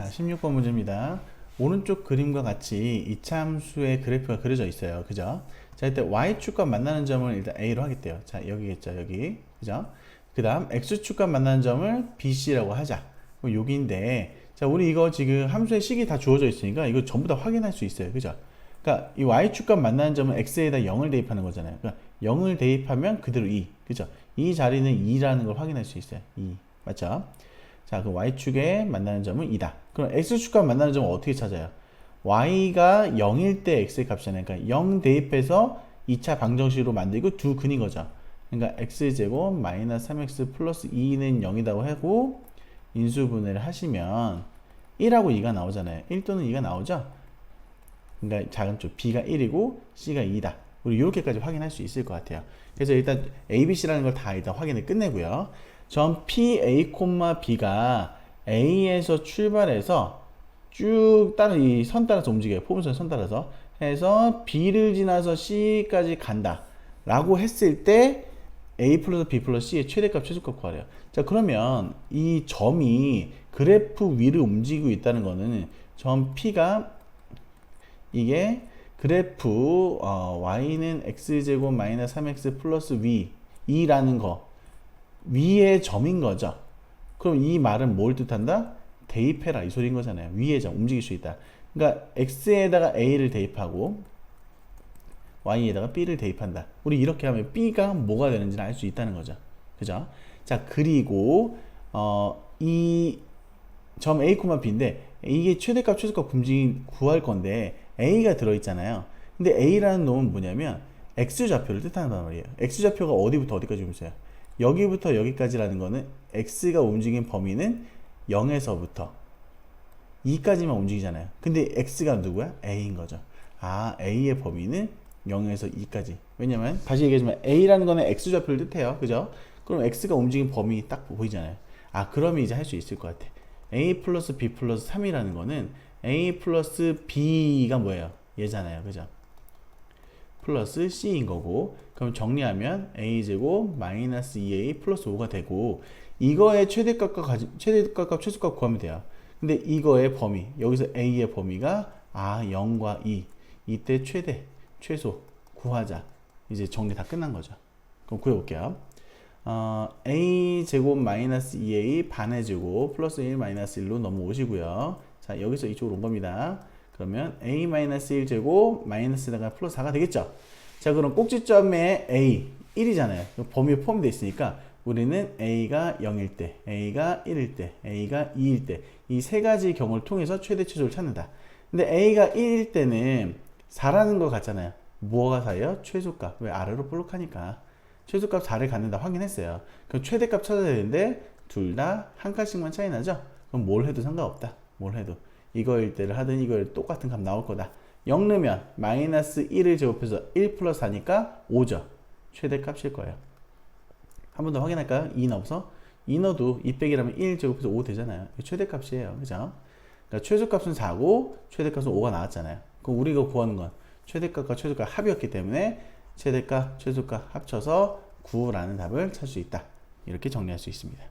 자, 16번 문제입니다. 오른쪽 그림과 같이 이차함수의 그래프가 그려져 있어요. 그죠? 자, 이때 y축과 만나는 점을 일단 a로 하겠대요. 자, 여기겠죠. 여기. 그죠? 그 다음 x축과 만나는 점을 bc라고 하자. 그럼 여기인데 자, 우리 이거 지금 함수의 식이 다 주어져 있으니까 이거 전부 다 확인할 수 있어요. 그죠? 그러니까 이 y축과 만나는 점은 x에다 0을 대입하는 거잖아요. 그러니까 0을 대입하면 그대로 2. 그죠? 이 자리는 2라는 걸 확인할 수 있어요. 2. 맞죠? 자, 그 y축에 만나는 점은 2다. 그럼 x축과 만나는 점은 어떻게 찾아요? y가 0일 때 x의 값이잖아요. 그러니까 0 대입해서 2차 방정식으로 만들고 두 근인 거죠. 그러니까 x제곱 마이너스 3x 플러스 2는 0이라고 하고 인수분해를 하시면 1하고 2가 나오잖아요. 1 또는 2가 나오죠? 그러니까 작은 쪽 b가 1이고 c가 2다. 우리 이렇게까지 확인할 수 있을 것 같아요. 그래서 일단 a, b, c라는 걸 다 일단 확인을 끝내고요. 점 p, a, b가 a에서 출발해서 쭉 따라 이 선 따라서 움직여요. 포분선 선 따라서 해서 b를 지나서 c까지 간다. 라고 했을 때 a 플러스 b 플러스 c의 최대값 최소값 구하래요. 자 그러면 이 점이 그래프 위를 움직이고 있다는 거는 점 p가 이게 그래프 어, y는 x제곱 마이너스 3x 플러스 v 2라는 거 위의 점인 거죠. 그럼 이 말은 뭘 뜻한다? 대입해라 이 소리인 거잖아요. 위의 점 움직일 수 있다. 그러니까 x에다가 a를 대입하고 y에다가 b를 대입한다. 우리 이렇게 하면 b가 뭐가 되는지를 알수 있다는 거죠. 그죠? 자 그리고 어, 이 점 a, b인데 이게 최대값 최소값 kum지 구할 건데 a가 들어있잖아요. 근데 a라는 놈은 뭐냐면 x 좌표를 뜻하는 말이에요. x 좌표가 어디부터 어디까지 보세요. 여기부터 여기까지라는 거는 x가 움직인 범위는 0에서부터 2까지만 움직이잖아요. 근데 x가 누구야? a인 거죠. 아, a의 범위는 0에서 2까지. 왜냐면 다시 얘기하지만 a라는 거는 x 좌표를 뜻해요. 그죠? 그럼 x가 움직인 범위 딱 보이잖아요. 아, 그러면 이제 할 수 있을 것 같아. a 플러스 b 플러스 3이라는 거는 a 플러스 b가 뭐예요? 얘잖아요. 그죠? 플러스 c인 거고 그럼 정리하면 a제곱 마이너스 2a 플러스 5가 되고 이거의 최대값과 가지, 최대값과 최소값 구하면 돼요. 근데 이거의 범위 여기서 a의 범위가 아 0과 2 이때 최대 최소 구하자 이제 정리 다 끝난 거죠. 그럼 구해볼게요. 어, a 제곱 마이너스 2a 반의 제곱 플러스 1 마이너스 1로 넘어오시고요. 자 여기서 이쪽으로 온 겁니다. 그러면 a 마이너스 1 제곱 마이너스다가 플러스 4가 되겠죠. 자 그럼 꼭지점에 a 1이잖아요. 범위에 포함되어 있으니까 우리는 a가 0일 때, a가 1일 때, a가 2일 때 이 세 가지 경우를 통해서 최대 최소를 찾는다. 근데 a가 1일 때는 4라는 거 같잖아요. 뭐가 4예요? 최소값. 왜 아래로 볼록하니까. 최소값 4를 갖는다 확인했어요. 그럼 최대값 찾아야 되는데 둘 다 한 칸씩만 차이 나죠? 그럼 뭘 해도 상관없다. 뭘 해도. 이거일 때를 하든 이거일 똑같은 값 나올 거다. 0 넣으면 마이너스 1을 제곱해서 1 플러스 4니까 5죠. 최대값일 거예요. 한 번 더 확인할까요? 2 넣어서 2 넣어도 2 빼기라면 1 제곱해서 5 되잖아요. 최대값이에요. 그죠? 그러니까 최소값은 4고 최대값은 5가 나왔잖아요. 그럼 우리가 구하는 건 최대값과 최소값 합이었기 때문에 최대값, 최소값 합쳐서 9라는 답을 찾을 수 있다. 이렇게 정리할 수 있습니다.